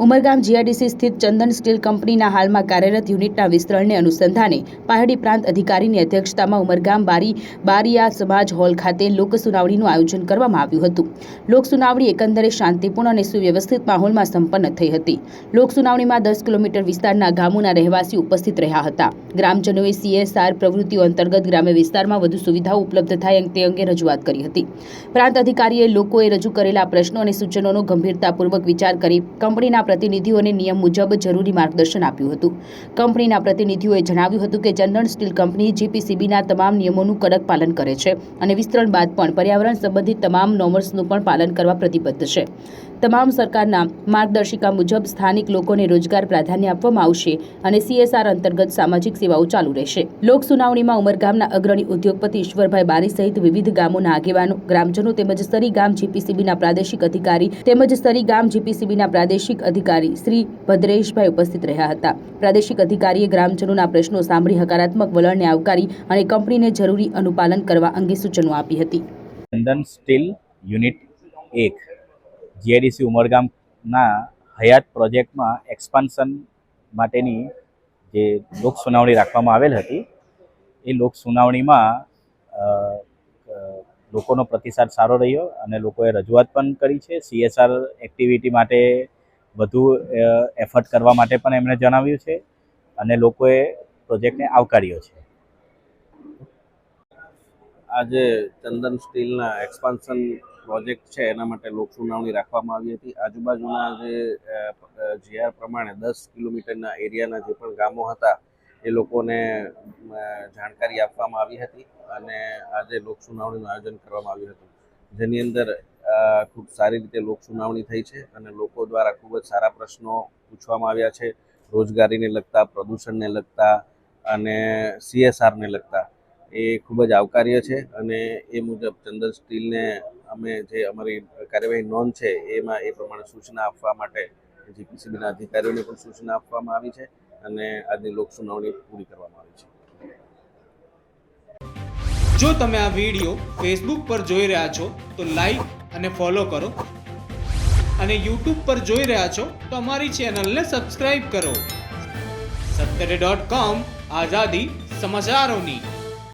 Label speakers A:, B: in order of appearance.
A: Umargam GIDC સ્થિત ચંદન steel કંપનીના હાલમાં કાર્યરત યુનિટના વિસ્તરણને અનુસંધાને પહાડી પ્રાંત અધિકારીની અધ્યક્ષતામાં ઉમરગામ બારી બારીયા સમાજ હોલ ખાતે લોકસુનાવણીનું આયોજન કરવામાં આવ્યું હતું. લોકસુનાવણી એકંદરે શાંતિપૂર્ણ અને સુવ્યવસ્થિત માહોલમાં સંપન્ન થઈ હતી. લોકસુનાવણીમાં દસ કિલોમીટર વિસ્તારના ગામોના રહેવાસી ઉપસ્થિત રહ્યા હતા. ગ્રામજનોએ સીએસઆર પ્રવૃત્તિઓ અંતર્ગત ગ્રામ્ય વિસ્તારમાં વધુ સુવિધાઓ ઉપલબ્ધ થાય તે અંગે રજૂઆત કરી હતી. પ્રાંત અધિકારીએ લોકોએ રજૂ કરેલા પ્રશ્નો અને સૂચનોનો ગંભીરતાપૂર્વક વિચાર કરી કંપનીના પ્રતિનિધિઓને નિયમ મુજબ જરૂરી માર્ગદર્શન આપ્યું હતું. કંપનીના પ્રતિનિધિઓએ જણાવ્યું હતું કે ચંદન સ્ટીલ કંપની જીપીસીબીના તમામ નિયમોનું કડક પાલન કરે છે અને વિસ્તરણ બાદ પણ પર્યાવરણ સંબંધિત તમામ નોર્મ્સનું પણ પાલન કરવા પ્રતિબદ્ધ છે. તમામ સરકારના માર્ગદર્શિકા મુજબ સ્થાનિક લોકોને રોજગાર પ્રાધાન્ય આપવામાં આવશે અને સીએસઆર અંતર્ગત સામાજિક સેવાઓ ચાલુ રહેશે. લોક સુનાવણીમાં ઉમરગામના અગ્રણી ઉદ્યોગપતિ ઈશ્વરભાઈ બારી સહિત વિવિધ ગામોના આગેવાનો, ગ્રામજનો તેમજ સરી ગામ જીપીસીબીના પ્રાદેશિક અધિકારી તેમજ સરી ગામ જીપીસીબીના પ્રાદેશિક અધિકારી શ્રી ભદ્રેશભાઈ ઉપસ્થિત રહ્યા હતા. પ્રાદેશિક અધિકારીએ ગ્રામજનોના પ્રશ્નો સાંભળી હકારાત્મક વલણને આવકારી અને કંપનીને જરૂરી અનુપાલન કરવા અંગે સૂચનો આપી હતી.
B: ચંદન સ્ટીલ યુનિટ એક. જીઆઈડીસી ઉમરગામના હયાત પ્રોજેક્ટમાં એક્સપાન્શન માટેની જે લોક સુનાવણી રાખવામાં આવેલ હતી, એ લોક સુનાવણીમાં લોકોનો પ્રતિસાદ સારો રહ્યો અને લોકોએ રજૂઆત પણ કરી છે. સીએસઆર એક્ટિવિટી માટે વધુ એફર્ટ કરવા માટે પણ એમણે જણાવ્યું છે અને લોકોએ પ્રોજેક્ટને આવકાર્યો છે.
C: આજે ચંદન સ્ટીલના એક્સપાન્શન પ્રોજેક્ટ છે, એના માટે લોક સુનાવણી રાખવામાં આવી હતી. આજુબાજુના જે જીઆર પ્રમાણે દસ કિલોમીટરના એરિયાના જે પણ ગામો હતા, એ લોકોને જાણકારી આપવામાં આવી હતી અને આજે લોક સુનાવણીનું આયોજન કરવામાં આવ્યું હતું. જેની અંદર ખૂબ સારી રીતે લોક સુનાવણી થઈ છે અને લોકો દ્વારા ખૂબ જ સારા પ્રશ્નો પૂછવામાં આવ્યા છે. રોજગારીને લગતા, પ્રદૂષણને લગતા અને સીએસઆરને લગતા. એ ખૂબ જ આવકાર્ય છે અને એ મુજબ ચંદન સ્ટીલને અમે જે અમારી કાર્યવાહી નોંધ છે, એમાં એ પ્રમાણે સૂચના આપવા માટે જીપીસીબીના અધિકારીઓને પણ સૂચના આપવામાં આવી છે અને આજની લોક સુનાવણી પૂરી કરવામાં આવી છે.
D: જો તમે આ વીડિયો ફેસબુક પર જોઈ રહ્યા છો, તો લાઈક અને ફોલો કરો. અને યુટ્યુબ પર જોઈ રહ્યા છો, તો અમારી ચેનલને સબસ્ક્રાઇબ કરો. સત્તરે ડોટ કોમ આઝાદી સમાચારોની.